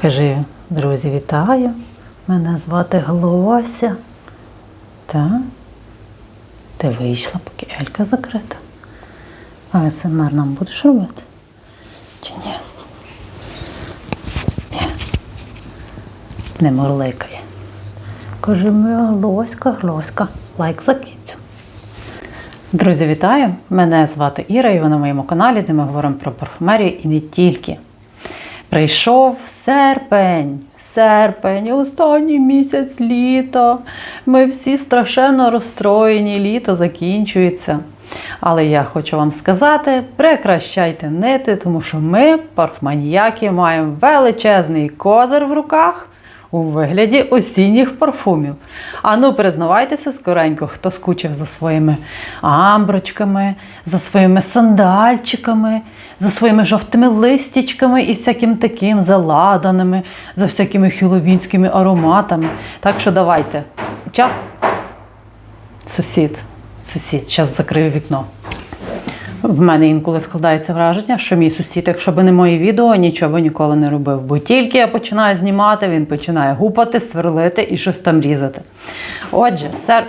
Кажи, друзі, вітаю. Мене звати Глося. Так. Ти вийшла, поки Елька закрита. А СМР нам будеш робити? Чи ні? Ні. Не морликає. Каже, моя глоська, глоська. Лайк за. Друзі, вітаю! Мене звати Іра, і ви на моєму каналі, де ми говоримо про парфумерію і не тільки. Прийшов серпень. Серпень, останній місяць літа. Ми всі страшенно розстроєні, літо закінчується. Але я хочу вам сказати: прекращайте нити, тому що ми, парфманіяки, маємо величезний козир в руках у вигляді осінніх парфумів. А ну, признавайтеся скоренько, хто скучив за своїми амброчками, за своїми сандальчиками, за своїми жовтими листячками і всяким таким заладаними, за всякими хіловінськими ароматами. Так що давайте. Час. Сусід, сусід, час закрию вікно. В мене інколи складається враження, що мій сусід, якщо б не мої відео, нічого ніколи не робив. Бо тільки я починаю знімати, він починає гупати, сверлити і щось там різати. Отже, сер.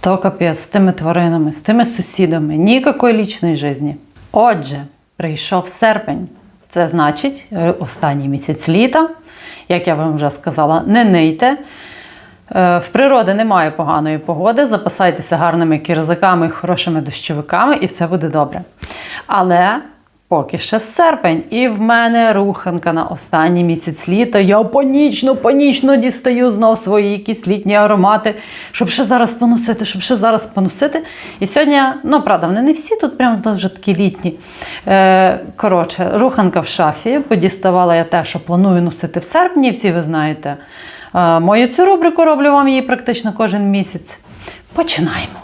То капець з тими тваринами, з тими сусідами, ніякої лічної житті. Отже, прийшов серпень. Це значить е, останній місяць літа. Як я вам вже сказала, не нийте. Е, В природи немає поганої погоди, запасайтеся гарними кірзаками, хорошими дощовиками, і все буде добре. Але поки ще серпень, і в мене руханка на останній місяць літа. Я панічно, панічно дістаю знов свої якісь літні аромати, щоб ще зараз поносити, щоб ще зараз поносити. І сьогодні, ну правда, вони не всі тут прям дуже такі літні. Е, коротше, руханка в шафі. Подіставала я те, що планую носити в серпні. Всі ви знаєте. Е, Мою цю рубрику роблю вам її практично кожен місяць. Починаємо.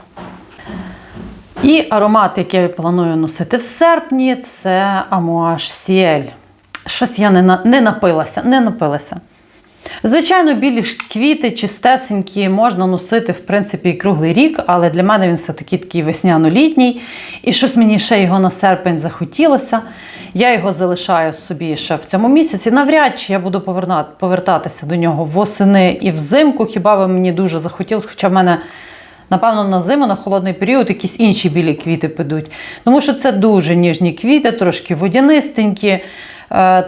І аромат, який я планую носити в серпні, це Амуаж Сіель. Щось я не, на- не напилася, не напилася. Звичайно, білі квіти, чистесенькі, можна носити, в принципі, і круглий рік, але для мене він все-таки такий весняно-літній. І щось мені ще його на серпень захотілося. Я його залишаю собі ще в цьому місяці. Навряд чи я буду повертатися до нього восени і взимку. Хіба би мені дуже захотілося, хоча в мене. Напевно, на зиму, на холодний період якісь інші білі квіти підуть. Тому що це дуже ніжні квіти, трошки водянистенькі,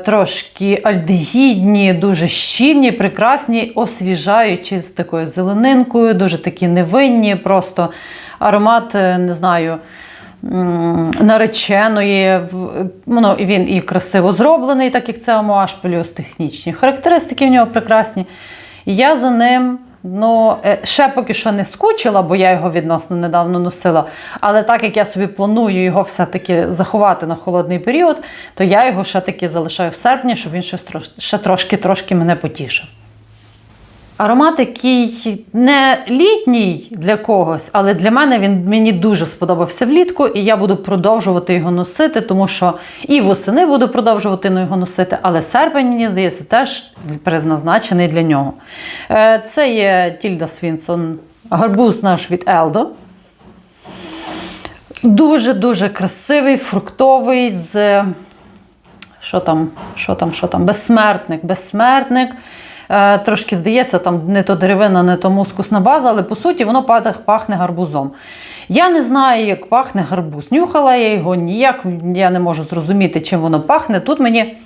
трошки альдегідні, дуже щільні, прекрасні, освіжаючі з такою зеленинкою, дуже такі невинні, просто аромат, е, не знаю. Нареченої, ну, він і красиво зроблений, так як це амуаж, плюс технічні характеристики в нього прекрасні. І я за ним ну, е, ще поки що не скучила, бо я його відносно недавно носила. Але так як я собі планую його все-таки заховати на холодний період, то я його ще таки залишаю в серпні, щоб він ще, трош- ще трошки-трошки мене потішив. Аромат, який не літній для когось, але для мене він мені дуже сподобався влітку, і я буду продовжувати його носити, тому що і восени буду продовжувати його носити, але серпень, мені здається, теж призначений для нього. Е, Це є Тільда Свінсон, гарбуз наш від Елдо. Дуже-дуже красивий, фруктовий з що там, що там, що там? Безсмертник, безсмертник. Е, трошки здається, там не то деревина, не то мускусна база, але по суті воно пахне, гарбузом. Я не знаю, як пахне гарбуз. Нюхала я його ніяк, я не можу зрозуміти, чим воно пахне. Тут мені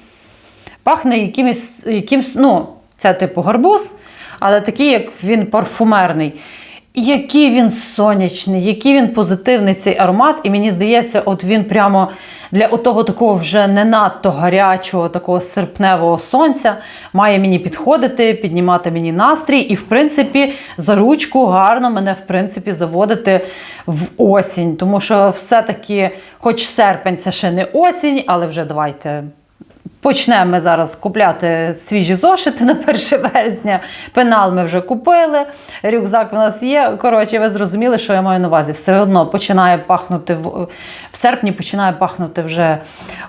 пахне якимось, якимсь, ну, це типу гарбуз, але такий, як він парфумерний. Який він сонячний, який він позитивний цей аромат. І мені здається, от він прямо для отого такого вже не надто гарячого, такого серпневого сонця має мені підходити, піднімати мені настрій, і, в принципі, за ручку гарно мене в принципі заводити в осінь. Тому що все-таки, хоч серпень це ще не осінь, але вже давайте. Почнемо ми зараз купляти свіжі зошити на 1 вересня. Пенал ми вже купили, рюкзак у нас є. Коротше, ви зрозуміли, що я маю на увазі. Все одно починає пахнути в, серпні, починає пахнути вже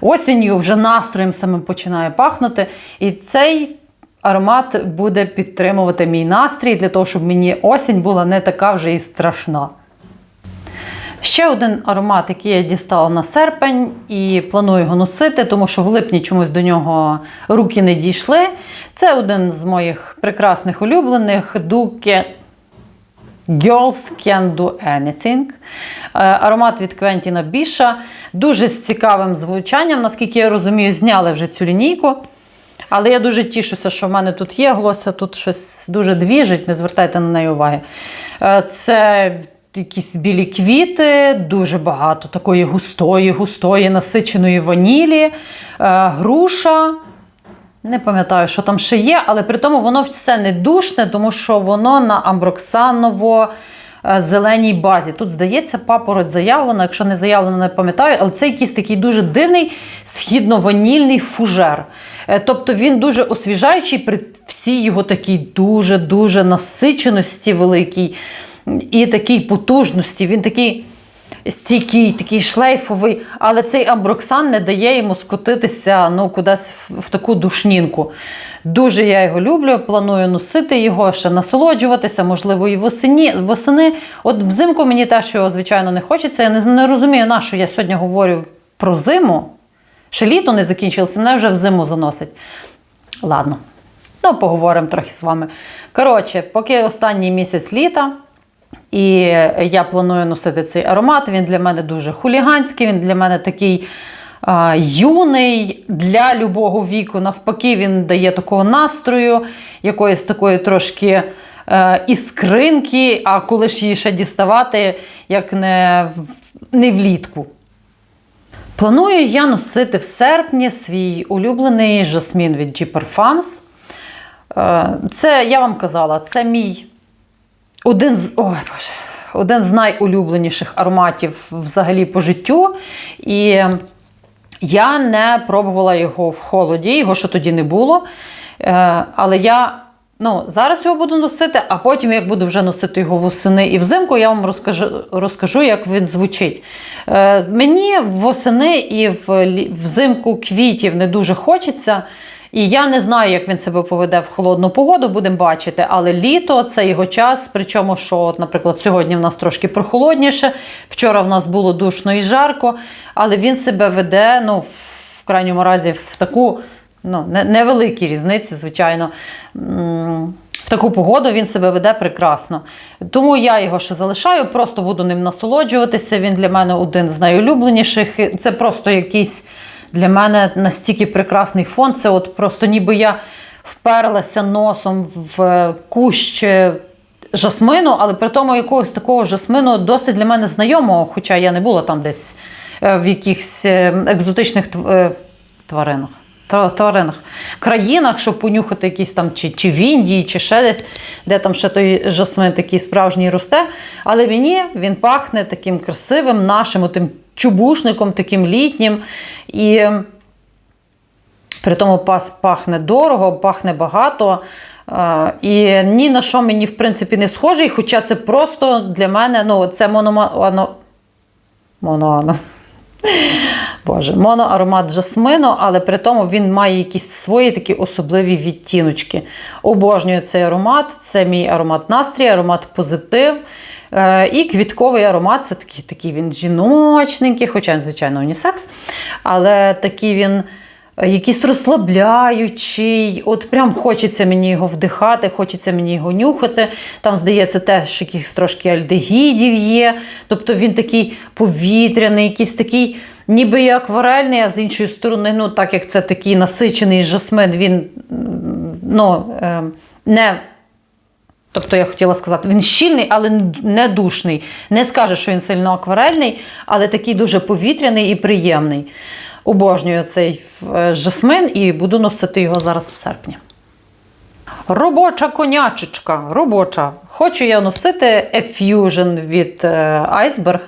осінню, вже настроєм самим починає пахнути. І цей аромат буде підтримувати мій настрій для того, щоб мені осінь була не така вже і страшна. Ще один аромат, який я дістала на серпень і планую його носити, тому що в липні чомусь до нього руки не дійшли. Це один з моїх прекрасних улюблених Дуке Girls Can Do Anything. Е, Аромат від Квентіна Біша. Дуже з цікавим звучанням, наскільки я розумію, зняли вже цю лінійку. Але я дуже тішуся, що в мене тут є глося, тут щось дуже двіжить, не звертайте на неї уваги. Е, Це якісь білі квіти, дуже багато такої густої, густої, насиченої ванілі, е, груша. Не пам'ятаю, що там ще є, але при тому воно все не душне, тому що воно на амброксаново е, базі. Тут, здається, папороть заявлено, якщо не заявлено, не пам'ятаю, але це якийсь такий дуже дивний східно-ванільний фужер. Е, Тобто він дуже освіжаючий при всій його такій дуже-дуже насиченості великій і такій потужності. Він такий стійкий, такий шлейфовий, але цей амброксан не дає йому скотитися ну, кудись в, таку душнінку. Дуже я його люблю, планую носити його, ще насолоджуватися, можливо, і восені, восени. От взимку мені теж його, звичайно, не хочеться. Я не, не розумію, на що я сьогодні говорю про зиму. Ще літо не закінчилося, мене вже в зиму заносить. Ладно, ну поговоримо трохи з вами. Коротше, поки останній місяць літа. І я планую носити цей аромат. Він для мене дуже хуліганський, він для мене такий а, юний для любого віку. Навпаки, він дає такого настрою, якоїсь такої трошки е, іскринки, а коли ж її ще діставати, як не, не влітку. Планую я носити в серпні свій улюблений жасмін від G Parfums. Е, Це, я вам казала, це мій один з, ой, Боже, один з найулюбленіших ароматів взагалі по життю. І я не пробувала його в холоді, його ще тоді не було. Е, Але я ну, зараз його буду носити, а потім, як буду вже носити його восени і взимку, я вам розкажу, розкажу як він звучить. Е, Мені восени і взимку квітів не дуже хочеться. І я не знаю, як він себе поведе в холодну погоду, будемо бачити. Але літо це його час. Причому, що, от, наприклад, сьогодні в нас трошки прохолодніше, вчора в нас було душно і жарко, але він себе веде, ну, в крайньому разі, в таку ну, невеликі різниці, звичайно. В таку погоду він себе веде прекрасно. Тому я його ще залишаю, просто буду ним насолоджуватися. Він для мене один з найулюбленіших. Це просто якийсь для мене настільки прекрасний фон. Це от просто ніби я вперлася носом в кущ жасмину, але при тому якогось такого жасмину досить для мене знайомого, хоча я не була там десь е, в якихось е, екзотичних тв- е, тваринах. Тва- Тваринах, країнах, щоб понюхати якісь там, чи, чи в Індії, чи ще десь, де там ще той жасмин такий справжній росте. Але мені він пахне таким красивим, нашим тим чубушником, таким літнім. І при тому пас пахне дорого, пахне багато. І ні на що мені, в принципі, не схожий, хоча це просто для мене, ну, це монома... моноано. Боже, моноаромат жасмину, але при тому він має якісь свої такі особливі відтіночки. Обожнюю цей аромат. Це мій аромат настрій, аромат позитив. Е, І квітковий аромат це такий, такий він жіночненький, хоча звичайно, унісекс. Але такий він якийсь розслабляючий. От прям хочеться мені його вдихати, хочеться мені його нюхати. Там, здається, теж якихось трошки альдегідів є. Тобто він такий повітряний, якийсь такий. Ніби і акварельний, а з іншої сторони, ну так як це такий насичений жасмин, він ну, е, не Тобто я хотіла сказати, він щільний, але не душний. Не скаже, що він сильно акварельний, але такий дуже повітряний і приємний. Обожнюю цей е, жасмин і буду носити його зараз в серпні. Робоча конячечка. Робоча. Хочу я носити Effusion від е, Iceberg.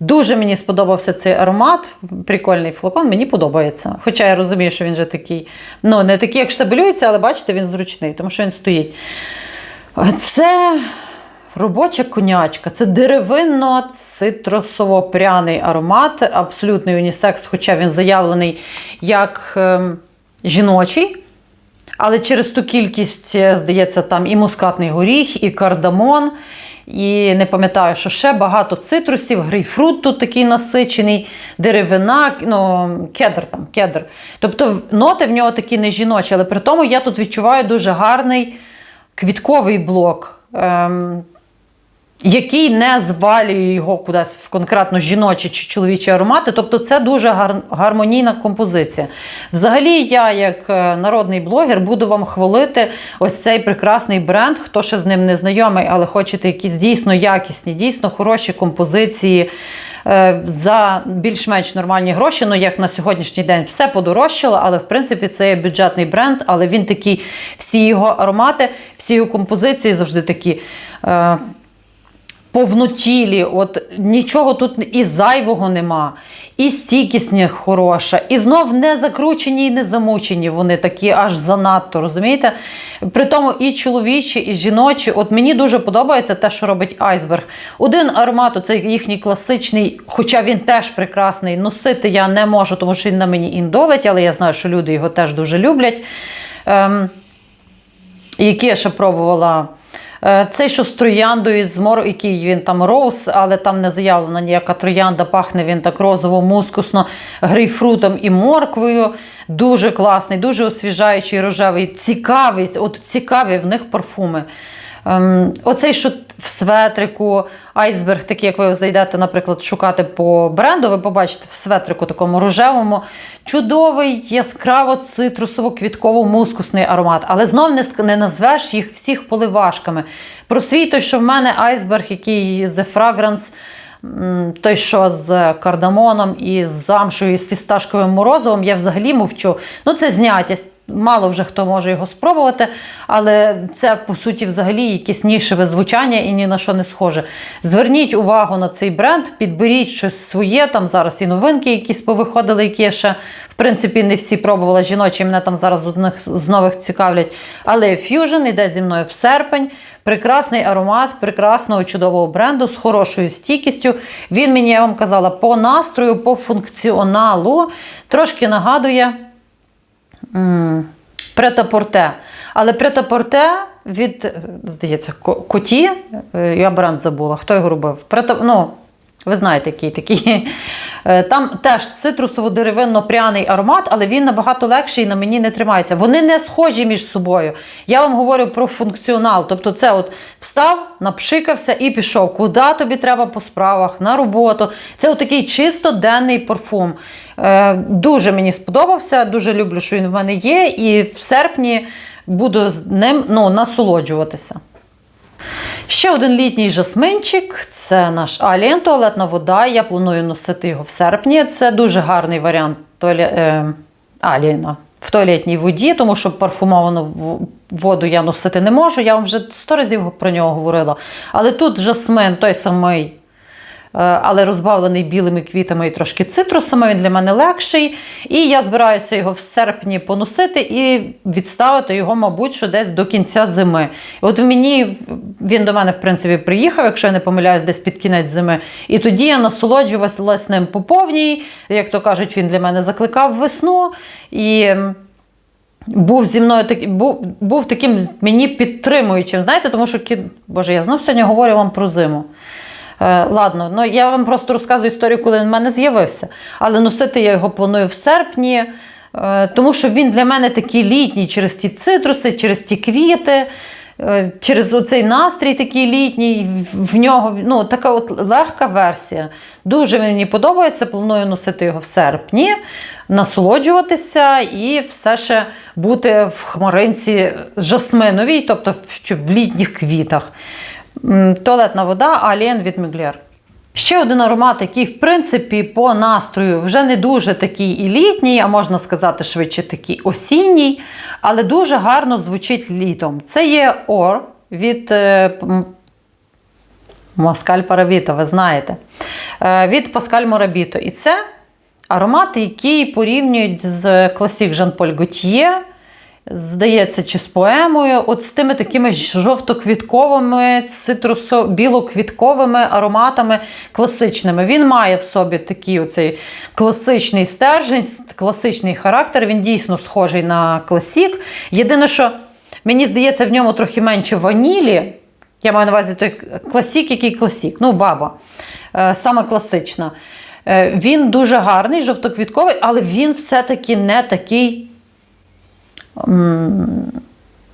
Дуже мені сподобався цей аромат. Прикольний флакон, мені подобається. Хоча я розумію, що він вже такий, ну, не такий, як штабелюється, але бачите, він зручний, тому що він стоїть. Це робоча конячка, це деревинно-цитрусово-пряний аромат, абсолютний унісекс, хоча він заявлений як ем, жіночий. Але через ту кількість, е, здається, там і мускатний горіх, і кардамон, І не пам'ятаю, що ще багато цитрусів, грейпфрут тут такий насичений, деревина, ну, кедр там, кедр. Тобто ноти в нього такі не жіночі, але при тому я тут відчуваю дуже гарний квітковий блок. Ем, який не звалює його кудись в конкретно жіночі чи чоловічі аромати. Тобто це дуже гар- гармонійна композиція. Взагалі, я, як е, народний блогер, буду вам хвалити ось цей прекрасний бренд. Хто ще з ним не знайомий, але хочете якісь дійсно якісні, дійсно хороші композиції. е, За більш-менш нормальні гроші, ну як на сьогоднішній день все подорожчало, але в принципі це є бюджетний бренд, але він такий, всі його аромати, всі його композиції завжди такі. Е, повнотілі, от нічого тут і зайвого нема, і стійкість хороша, і знов не закручені і не замучені. Вони такі аж занадто, розумієте? При тому і чоловічі, і жіночі. От мені дуже подобається те, що робить айсберг. Один аромат, це їхній класичний, хоча він теж прекрасний. Носити я не можу, тому що він на мені індолить, але я знаю, що люди його теж дуже люблять. Ем, які я ще пробувала. Е, Цей, що з трояндою, з мор, який він там роуз, але там не заявлена ніяка троянда, пахне він так розово, мускусно, грейпфрутом і морквою. Дуже класний, дуже освіжаючий, рожевий, цікавий. От цікаві в них парфуми. Ем, оцей, що в светрику, айсберг, такий, як ви зайдете, наприклад, шукати по бренду, ви побачите в светрику такому рожевому. Чудовий, яскраво цитрусово-квітково-мускусний аромат. Але знов не, не назвеш їх всіх поливашками. Той, що в мене айсберг, який The Fragrance, той, що з кардамоном і з замшою, і з фісташковим морозивом, я взагалі мовчу. Ну, це зняття. Мало вже хто може його спробувати, але це по суті взагалі якесь нішеве звучання і ні на що не схоже. Зверніть увагу на цей бренд, підберіть щось своє. Там зараз і новинки якісь повиходили, які я ще в принципі не всі пробувала жіночі. Мене там зараз одних з нових цікавлять. Але Fusion йде зі мною в серпень. Прекрасний аромат, прекрасного чудового бренду з хорошою стійкістю. Він мені, я вам казала, по настрою, по функціоналу трошки нагадує. Претапорте. Але претапорте від, здається, коті, е, я бренд забула, хто його робив. Прета, ну, ви знаєте, який такий. Е, Там теж цитрусово-деревинно-пряний аромат, але він набагато легший і на мені не тримається. Вони не схожі між собою. Я вам говорю про функціонал. Тобто, це от встав, напшикався і пішов. Куди тобі треба по справах, на роботу. Це от такий чисто денний парфум. Е, Дуже мені сподобався, дуже люблю, що він в мене є, і в серпні буду з ним ну, насолоджуватися. Ще один літній жасминчик це наш Алієн туалетна вода. Я планую носити його в серпні. Це дуже гарний варіант алієна. е... Аліна в туалетній воді, тому що парфумовану воду я носити не можу. Я вам вже сто разів про нього говорила. Але тут жасмин той самий. Е, Але розбавлений білими квітами і трошки цитрусами, він для мене легший. І я збираюся його в серпні поносити і відставити його, мабуть, що десь до кінця зими. От мені він до мене, в принципі, приїхав, якщо я не помиляюсь, десь під кінець зими. І тоді я насолоджувалася ним по повній. Як то кажуть, він для мене закликав весну. І був зі мною так, був, був таким мені підтримуючим. Знаєте, тому що Боже, я знов сьогодні говорю вам про зиму. Е, ладно, ну я вам просто розказую історію, коли він в мене з'явився. Але носити я його планую в серпні, е, тому що він для мене такий літній через ті цитруси, через ті квіти. е, Через оцей настрій такий літній, в- нього ну, така от легка версія. Дуже мені подобається. Планую носити його в серпні, насолоджуватися і все ще бути в хмаринці жасминовій, тобто в літніх квітах. Туалетна вода Алien від Міглер. Ще один аромат, який, в принципі, по настрою вже не дуже такий і літній, а можна сказати, швидше такий осінній, але дуже гарно звучить літом. Це є Ор від е, Москаль Парабіто, ви знаєте. Е, Від Паскаль Морабіто. І це аромат, який порівнюють з класік Жан-Поль Готьє. Здається, чи з поемою, от з тими такими жовтоквітковими, цитрусо білоквітковими ароматами класичними. Він має в собі такий оцей класичний стержень, класичний характер. Він дійсно схожий на класік. Єдине, що мені здається, в ньому трохи менше ванілі. Я маю на увазі той класік, який класік. Ну, баба. Е, Саме класична. Е, Він дуже гарний, жовтоквітковий, але він все-таки не такий.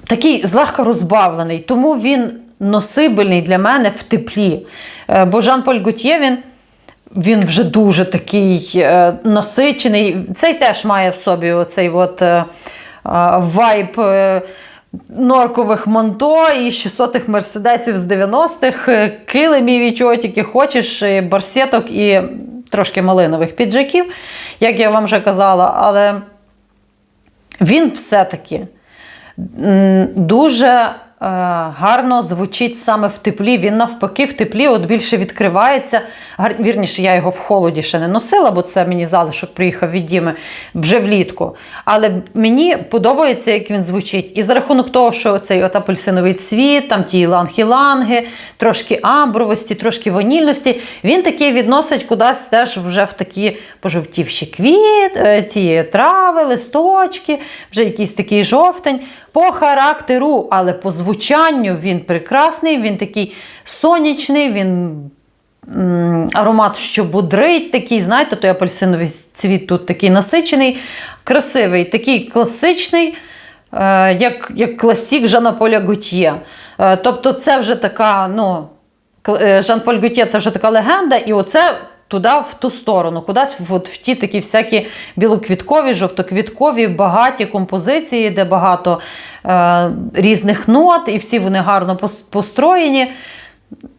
Такий злегка розбавлений, тому він носибельний для мене в теплі. Е, Бо Жан-Поль Готьє, він, він вже дуже такий е, насичений. Цей теж має в собі оцей от, е, вайб норкових манто і 600-х мерседесів з 90-х, е, килимів і чого тільки хочеш, і барсеток і трошки малинових піджаків, як я вам вже казала, але він все-таки дуже гарно звучить саме в теплі. Він навпаки в теплі от більше відкривається. Вірніше, я його в холоді ще не носила, бо це мені залишок приїхав від Діми вже влітку. Але мені подобається, як він звучить. І за рахунок того, що цей от апельсиновий цвіт, там ті іланг-іланги, трошки амбровості, трошки ванільності, він такий відносить кудись теж вже в такі пожовтівші квіт, е, ті трави, листочки, вже якийсь такий жовтень. По характеру, але по звучанню він прекрасний, він такий сонячний, він аромат, що будрить, такий, знаєте, той апельсиновий цвіт тут такий насичений, красивий, такий класичний, е, як, як класік Жана Поля Готьє. Е, тобто, це вже така, ну, е, Жан-Поль Готьє це вже така легенда, і оце туди, в ту сторону, кудись от, в ті такі всякі білоквіткові, жовтоквіткові, багаті композиції, де багато е, різних нот, і всі вони гарно построєні.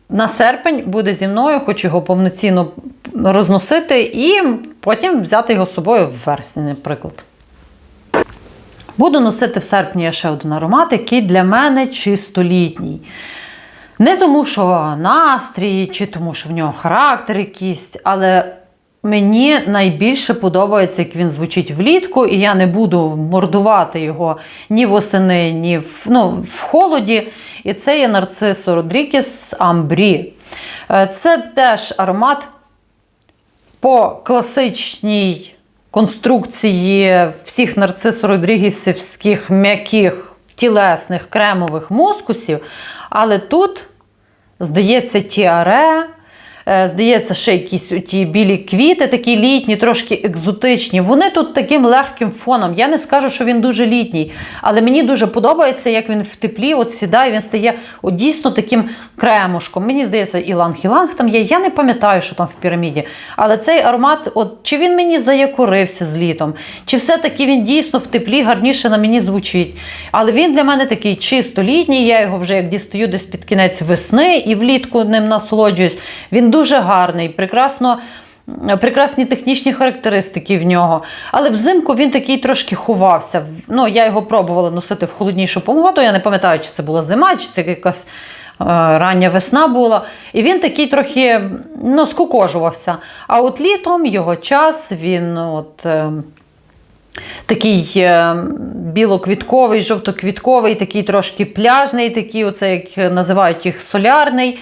На серпень буде зі мною, хочу його повноцінно розносити, і потім взяти його з собою в вересні, наприклад. Буду носити в серпні ще один аромат, який для мене чисто літній. Не тому, що настрій, чи тому, що в нього характер якийсь, але мені найбільше подобається, як він звучить влітку, і я не буду мордувати його ні восени, ні в, ну, в холоді. І це є нарцисо Родрікес Амбрі. Е, Це теж аромат по класичній конструкції всіх нарцисо родрігісівських м'яких тілесних кремових мускусів, але тут, здається, тіаре, здається, ще якісь ті білі квіти, такі літні, трошки екзотичні. Вони тут таким легким фоном. Я не скажу, що він дуже літній, але мені дуже подобається, як він в теплі от сідає, він стає от дійсно таким кремушком. Мені здається, іланг-іланг там є. Я не пам'ятаю, що там в піраміді. Але цей аромат, от чи він мені заякорився з літом, чи все-таки він дійсно в теплі гарніше на мені звучить. Але він для мене такий чисто літній. Я його вже як дістаю десь під кінець весни і влітку ним насолоджуюсь. Він дуже гарний, прекрасно. Прекрасні технічні характеристики в нього. Але взимку він такий трошки ховався. Ну, я його пробувала носити в холоднішу погоду. Я не пам'ятаю, чи це була зима, чи це якась е, рання весна була. І він такий трохи ну, скукожувався. А от літом його час він от. е, Такий е, білоквітковий, жовтоквітковий, такий трошки пляжний, такий, оце як називають їх солярний.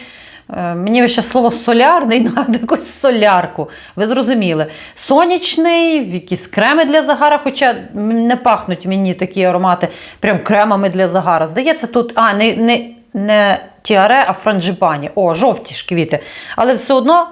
Е, Мені ще слово солярний нагадує якусь солярку. Ви зрозуміли. Сонячний, якісь креми для загара, хоча не пахнуть мені такі аромати прям кремами для загара. Здається, тут а, не, не, не тіаре, а франджипані. О, жовті ж квіти. Але все одно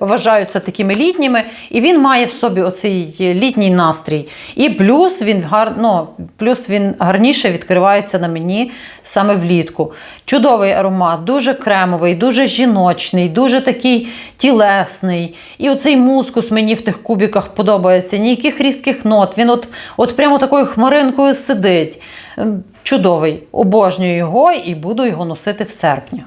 вважаються такими літніми, і він має в собі оцей літній настрій. І плюс він гар... ну, плюс він гарніше відкривається на мені саме влітку. Чудовий аромат, дуже кремовий, дуже жіночний, дуже такий тілесний. І оцей мускус мені в тих кубіках подобається. Ніяких різких нот. Він от, от прямо такою хмаринкою сидить. Ем, Чудовий. Обожнюю його і буду його носити в серпні.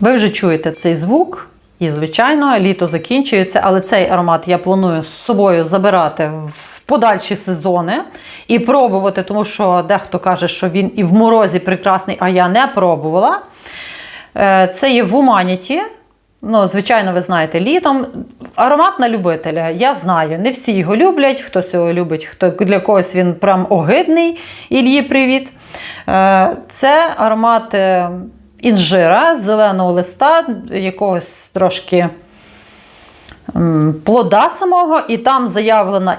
Ви вже чуєте цей звук, і, звичайно, літо закінчується, але цей аромат я планую з собою забирати в подальші сезони і пробувати, тому що дехто каже, що він і в морозі прекрасний, а я не пробувала. Е, Це є в Humanity. Ну, звичайно, ви знаєте, літом. Аромат на любителя. Я знаю, не всі його люблять, хтось його любить, хто для когось він прям огидний. Ільї, привіт. Е, Це аромат е, інжира, зеленого листа, якогось трошки плода самого, і там заявлена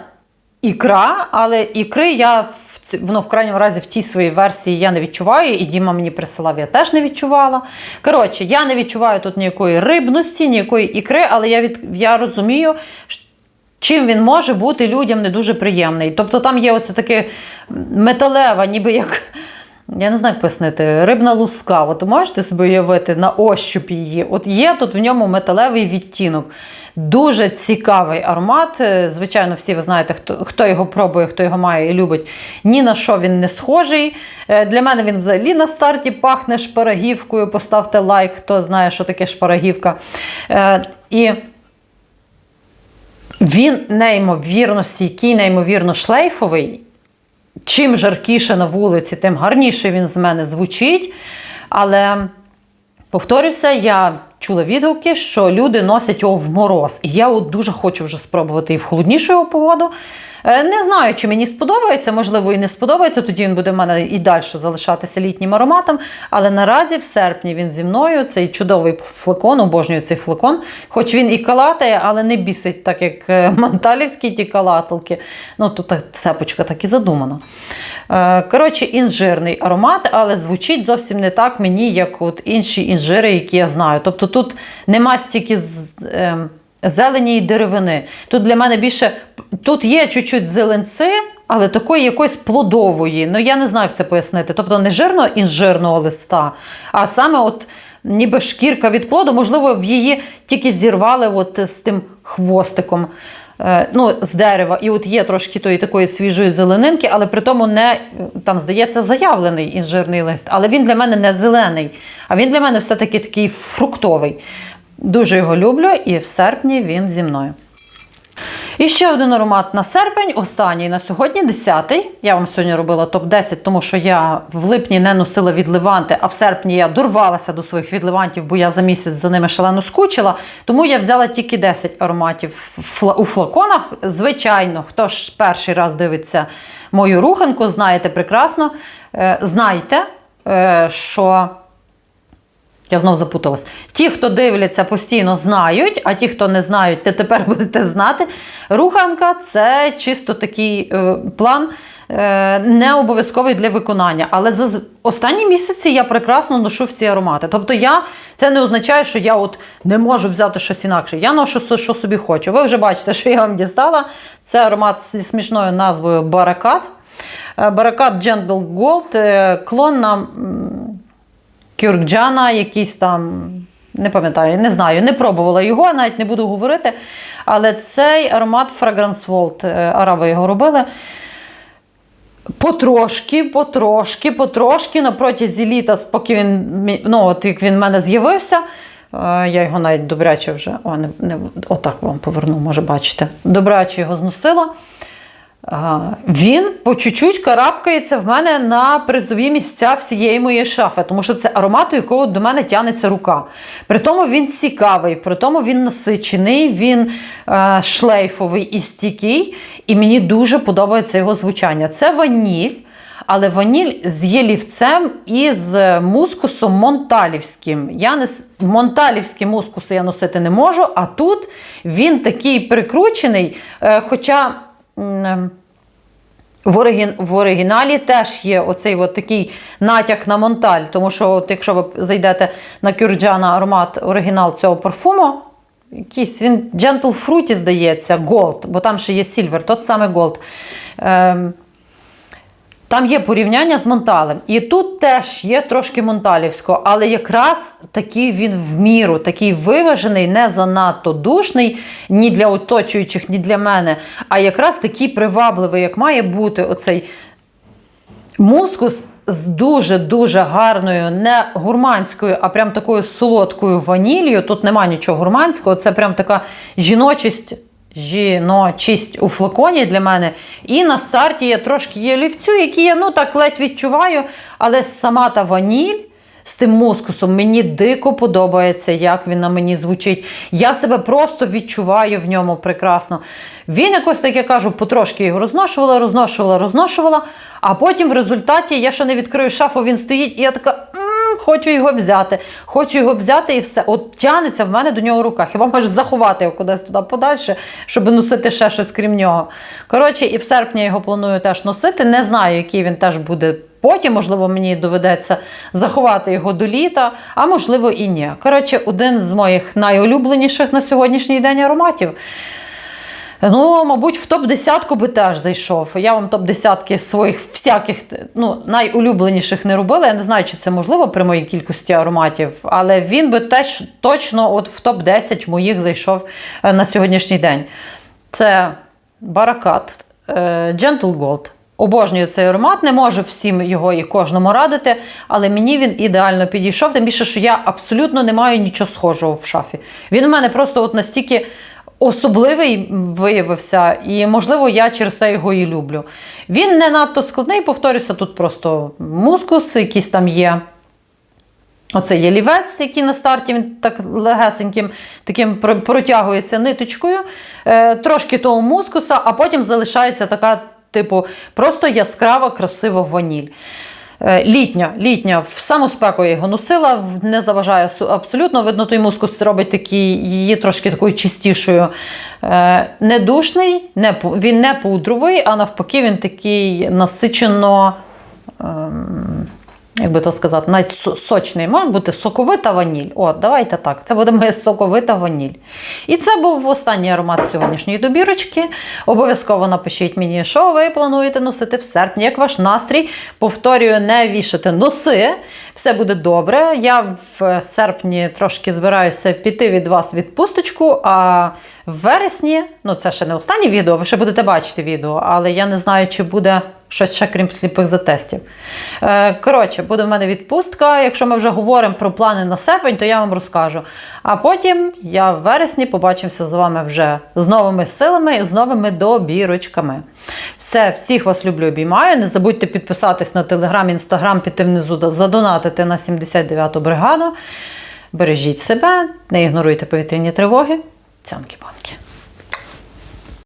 ікра, але ікри я в ну, в крайньому разі в тій своїй версії я не відчуваю, і Діма мені присилав, я теж не відчувала. Коротше, я не відчуваю тут ніякої рибності, ніякої ікри, але я, від, я розумію, чим він може бути людям не дуже приємний. Тобто там є оце таке металева, ніби як. Я не знаю, як пояснити, рибна луска. От можете собі уявити на ощуп її. От є тут в ньому металевий відтінок. Дуже цікавий аромат. Е, Звичайно, всі ви знаєте, хто, хто його пробує, хто його має і любить. Ні на що він не схожий. Е, Для мене він взагалі на старті пахне шпарагівкою. Поставте лайк, хто знає, що таке шпарагівка. Е, І він неймовірно стійкий, неймовірно шлейфовий. Чим жаркіше на вулиці, тим гарніше він з мене звучить. Але повторюся, я чула відгуки, що люди носять його в мороз. І я от дуже хочу вже спробувати і в холоднішу його погоду. Е, Не знаю, чи мені сподобається, можливо, і не сподобається. Тоді він буде в мене і далі залишатися літнім ароматом. Але наразі в серпні він зі мною. Цей чудовий флакон, обожнюю цей флакон. Хоч він і калатає, але не бісить, так як е, манталівські ті калателки. Ну, тут цепочка так і задумана. Е, Коротше, інжирний аромат, але звучить зовсім не так мені, як от інші інжири, які я знаю. Тобто тут нема стільки з. ем, Зелені і деревини. Тут для мене більше тут є чуть-чуть зеленци, але такої якоїсь плодової. Ну я не знаю, як це пояснити. Тобто не жирно інжирного листа, а саме от ніби шкірка від плоду, можливо, в її тільки зірвали от з тим хвостиком. е, Ну, з дерева, і от є трошки тої такої свіжої зеленинки, але при тому не там здається заявлений інжирний лист. Але він для мене не зелений, а він для мене все-таки такий фруктовий. Дуже його люблю, і в серпні він зі мною. І ще один аромат на серпень, останній на сьогодні, 10-й. Я вам сьогодні робила топ-10, тому що я в липні не носила відливанти, а в серпні я дорвалася до своїх відливантів, бо я за місяць за ними шалено скучила. Тому я взяла тільки 10 ароматів у флаконах. Звичайно, хто ж перший раз дивиться мою руханку, знаєте прекрасно. Е, Знайте, е, що. Я знов запуталась. Ті, хто дивляться постійно, знають, а ті, хто не знають, те тепер будете знати. Руханка це чисто такий е, план. е, Не обов'язковий для виконання, але за останні місяці я прекрасно ношу всі аромати. Тобто, я це не означає, що я от не можу взяти щось інакше. Я ношу що- собі хочу. Ви вже бачите, що я вам дістала. Це аромат зі смішною назвою Баракат. Е, Баракат Gentle Gold, е, клон на м, Кюркджана, якийсь там, не пам'ятаю, не знаю, не пробувала його, навіть не буду говорити. Але цей аромат Fragrance World, е, араби його робили. Потрошки, потрошки, потрошки на протязі літа, поки він, ну, от як він в мене з'явився. е, Я його навіть добряче вже. О, не, не, отак вам поверну, може бачите. Добряче його зносила. Він по чуть-чуть карабкається в мене на призові місця всієї моєї шафи, тому що це аромат, у якого до мене тянеться рука. При тому він цікавий, при тому він насичений, він е, шлейфовий і стійкий, і мені дуже подобається його звучання. Це ваніль. Але ваніль з єлівцем і з мускусом монталівським. Я не монталівські мускуси я носити не можу, а тут він такий прикручений. е, Хоча в, оригін, в оригіналі теж є оцей от такий натяк на монталь, тому що от якщо ви зайдете на Кюрджана аромат оригінал цього парфуму, якийсь він Gentle Fruity, здається, Gold, бо там ще є Silver, тот саме Gold. Ем, там є порівняння з Монталем. І тут теж є трошки Монталівського, але якраз такий він в міру, такий виважений, не занадто душний ні для оточуючих, ні для мене, а якраз такий привабливий, як має бути оцей мускус з дуже-дуже гарною, не гурманською, а прям такою солодкою ванілью. Тут нема нічого гурманського, це прям така жіночість. Жіночість у флаконі для мене. І на старті я трошки є олівцю, які я ну так ледь відчуваю, але сама та ваніль з тим мускусом мені дико подобається, як він на мені звучить. Я себе просто відчуваю в ньому прекрасно. Він якось так я кажу, потрошки його розношувала, розношувала, розношувала. А потім в результаті я ще не відкрию шафу, він стоїть, і я така. «М, хочу його взяти, хочу його взяти і все. От тянеться в мене до нього рука. Хіба можеш заховати його кудись туди подальше, щоб носити ще щось крім нього. Коротше, і в серпні я його планую теж носити. Не знаю, який він теж буде. Потім, можливо, мені доведеться заховати його до літа, а можливо і ні. Коротше, один з моїх найулюбленіших на сьогоднішній день ароматів. Ну, мабуть, в топ-10 би теж зайшов. Я вам топ-10 своїх всяких ну, найулюбленіших не робила. Я не знаю, чи це можливо при моїй кількості ароматів, але він би теж точно от в топ-10 моїх зайшов е, на сьогоднішній день. Це Баракат, е, Gentle Gold. Обожнюю цей аромат, не можу всім його і кожному радити, але мені він ідеально підійшов. Тим більше, що я абсолютно не маю нічого схожого в шафі. Він у мене просто от настільки особливий виявився, і, можливо, я через це його і люблю. Він не надто складний, повторюся, тут просто мускус, якийсь там є. Оце є лівець, який на старті він так легесеньким таким протягується ниточкою, е, трошки того мускуса, а потім залишається така, типу, просто яскрава, красива ваніль. Е, Літня, літня, в саму спеку його носила, не заважає абсолютно. Видно, той мускус робить такий, її трошки такою чистішою. Е, Не душний, не, він не пудровий, а навпаки, він такий насичено як би то сказати, навіть сочний, може бути соковита ваніль. От, давайте так. Це буде моя соковита ваніль. І це був останній аромат сьогоднішньої добірочки. Обов'язково напишіть мені, що ви плануєте носити в серпні, як ваш настрій. Повторюю, не вішати носи. Все буде добре. Я в серпні трошки збираюся піти від вас відпусточку, а в вересні, ну це ще не останнє відео, ви ще будете бачити відео, але я не знаю, чи буде щось ще крім сліпих затестів. Е, коротше, буде в мене відпустка. Якщо ми вже говоримо про плани на серпень, то я вам розкажу. А потім я в вересні побачимося з вами вже з новими силами і з новими добірочками. Все, всіх вас люблю, обіймаю. Не забудьте підписатись на телеграм, інстаграм, піти внизу да- задонатити на 79-ту бригаду. Бережіть себе, не ігноруйте повітряні тривоги. Цянки-банки.